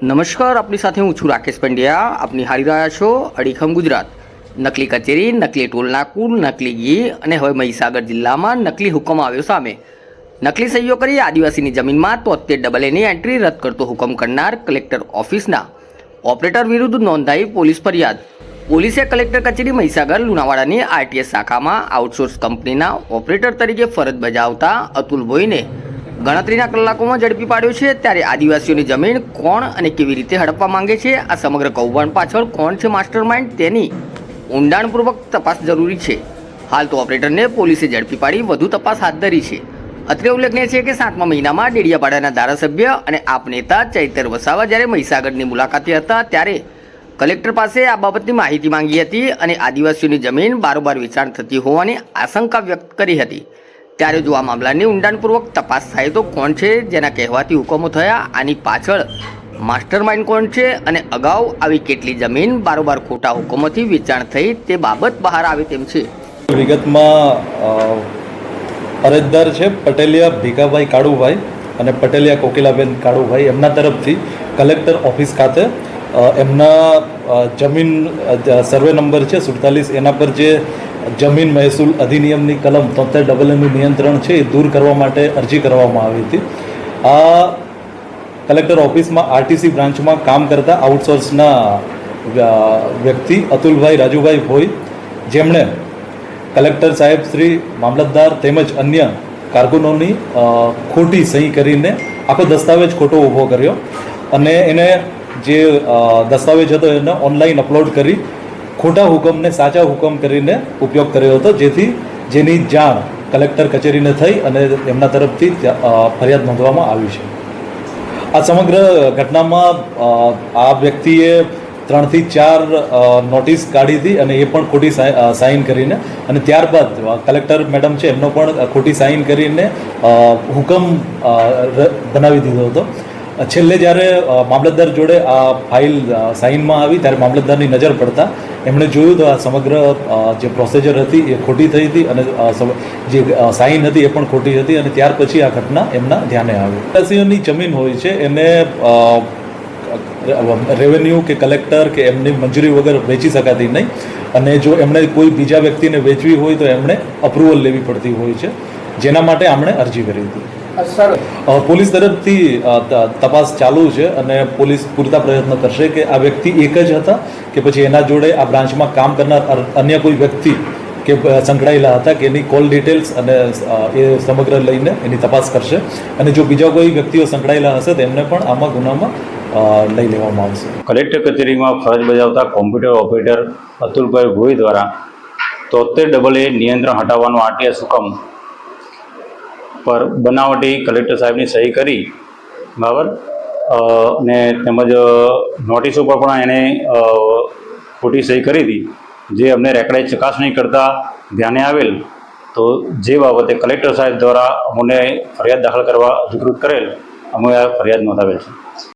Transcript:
નમસ્કાર, આપની સાથે હું છું રાકેશ પંડ્યા. આપની હારી રહ્યા છો અડીખમ ગુજરાત. નકલી કચેરી, નકલી ટોલનાકું નકલી ઘી અને હવે મહીસાગર જિલ્લામાં નકલી હુકમ આવ્યો સામે. નકલી સહીઓ કરી આદિવાસીની જમીનમાં તોતેર ડબલ એની એન્ટ્રી રદ કરતો હુકમ કરનાર કલેક્ટર ઓફિસના. ઓપરેટર વિરુદ્ધ નોંધાઈ પોલીસ ફરિયાદ. પોલીસે કલેક્ટર કચેરી મહીસાગર લુણાવાડાની આરટીએસ શાખામાં આઉટસોર્સ કંપનીના ઓપરેટર તરીકે ફરજ બજાવતા અતુલ ભોઈને ગણતરીના કલાકોમાં ઝડપી પાડ્યો છે. ત્યારે આદિવાસીઓની જમીન કોણ અને કેવી રીતે હડપવા માંગે છે? આ સમગ્ર કૌભાંડ પાછળ કોણ છે માસ્ટરમાઇન્ડ તેની ઊંડાણપૂર્વક તપાસ જરૂરી છે. હાલ તો ઓપરેટરને પોલીસે ઝડપી પાડી વધુ તપાસ હાથ ધરી છે. અત્રે ઉલ્લેખનીય છે કે સાતમા મહિનામાં ડેડિયાપાડાના ધારાસભ્ય અને આપ નેતા ચૈતર વસાવા જ્યારે મહીસાગરની મુલાકાતે હતા ત્યારે કલેક્ટર પાસે આ બાબતની માહિતી માંગી હતી અને આદિવાસીઓની જમીન બારોબાર વેચાણ થતી હોવાની આશંકા વ્યક્ત કરી હતી. ત્યારે જો આ મામલાની ઊંડાણપૂર્વક તપાસ થાય તો કોણ છે જેના કહેવાથી હુકમો થયા, આની પાછળ માસ્ટર માઇન્ડ કોણ છે અને અગાઉ આવી કેટલી જમીન બારોબાર ખોટા હુકમોથી વેચાણ થઈ તે બાબત બહાર આવે તેમ છે. વિગતમાં અરજદાર છે પટેલિયા ભીખાભાઈ કાળુભાઈ અને પટેલિયા કોકિલાબેન કાળુભાઈ એમના તરફથી કલેક્ટર ઓફિસ ખાતે એમના જમીન સર્વે નંબર છે સુડતાલીસ એના પર જે જમીન મહેસૂલ અધિનિયમની કલમ તોતેર ડબલ એમનું નિયંત્રણ છે એ દૂર કરવા માટે અરજી કરવામાં આવી હતી. આ કલેક્ટર ઓફિસમાં આરટીસી બ્રાન્ચમાં કામ કરતા આઉટસોર્સના વ્યક્તિ અતુલભાઈ રાજુભાઈ ભોઈ જેમણે કલેક્ટર સાહેબ શ્રી મામલતદાર તેમજ અન્ય કારકુનોની ખોટી સહી કરીને આખો દસ્તાવેજ ખોટો ઊભો કર્યો. અને એને જે દસ્તાવેજ હતો એને ઓનલાઈન અપલોડ કરી ખોટા હુકમને, સાચા હુકમ કરીને ઉપયોગ કર્યો હતો. જેથી જેની જાણ કલેક્ટર કચેરીને થઈ અને એમના તરફથી ફરિયાદ નોંધવામાં આવી છે. આ સમગ્ર ઘટનામાં આ વ્યક્તિએ ત્રણથી ચાર નોટિસ કાઢી હતી અને એ પણ ખોટી સાઇન કરીને અને ત્યારબાદ કલેક્ટર મેડમ છે એમનો પણ ખોટી સાઇન કરીને હુકમ બનાવી દીધો હતો. છેલ્લે જ્યારે મામલતદાર જોડે આ ફાઇલ સાઇનમાં આવી ત્યારે મામલતદારની નજર પડતા એમણે જોયું તો આ સમગ્ર જે પ્રોસિજર હતી એ ખોટી થઈ હતી અને જે સાઇન હતી એ પણ ખોટી હતી અને ત્યાર પછી આ ઘટના એમના ધ્યાને આવી. આદિવાસીઓની જમીન હોય છે, એને રેવન્યુ કે કલેક્ટર કે એમની મંજૂરી વગર વેચી શકાતી નહીં અને જો એમણે કોઈ બીજા વ્યક્તિને વેચવી હોય તો એમણે અપ્રુવલ લેવી પડતી હોય છે, જેના માટે આમણે અરજી કરી હતી. પોલીસ તરફથી તપાસ ચાલુ છે અને પોલીસ પૂરતા પ્રયત્ન કરશે કે આ વ્યક્તિ એક જ હતા કે પછી એના જોડે આ બ્રાન્ચમાં કામ કરનાર અન્ય કોઈ વ્યક્તિ કે સંકળાયેલા હતા કે એની કોલ ડિટેલ્સ અને એ સમગ્ર લઈને એની તપાસ કરશે અને જો બીજા કોઈ વ્યક્તિઓ સંકળાયેલા હશે તો એમને પણ આમાં ગુનામાં અ, લઈ લેવામાં આવશે. કલેક્ટર કચેરીમાં ફરજ બજાવતા કોમ્પ્યુટર ઓપરેટર અતુલભાઈ ભોઈ દ્વારા તોતેર ડબલ એ નિયંત્રણ હટાવવાનો આરટીએસ હુકમ પર બનાવટી કલેક્ટર સાહેબની સહી કરી, બરાબર? અને તેમજ નોટિસ ઉપર પણ એણે ખોટી સહી કરી હતી. જે અમને રેકડાઈ ચકાસણી કરતાં ધ્યાને આવેલ, તો જે બાબતે કલેક્ટર સાહેબ દ્વારા અમને ફરિયાદ દાખલ કરવા અધિકૃત કરેલ, અમે આ ફરિયાદ નોંધાવેલ છે.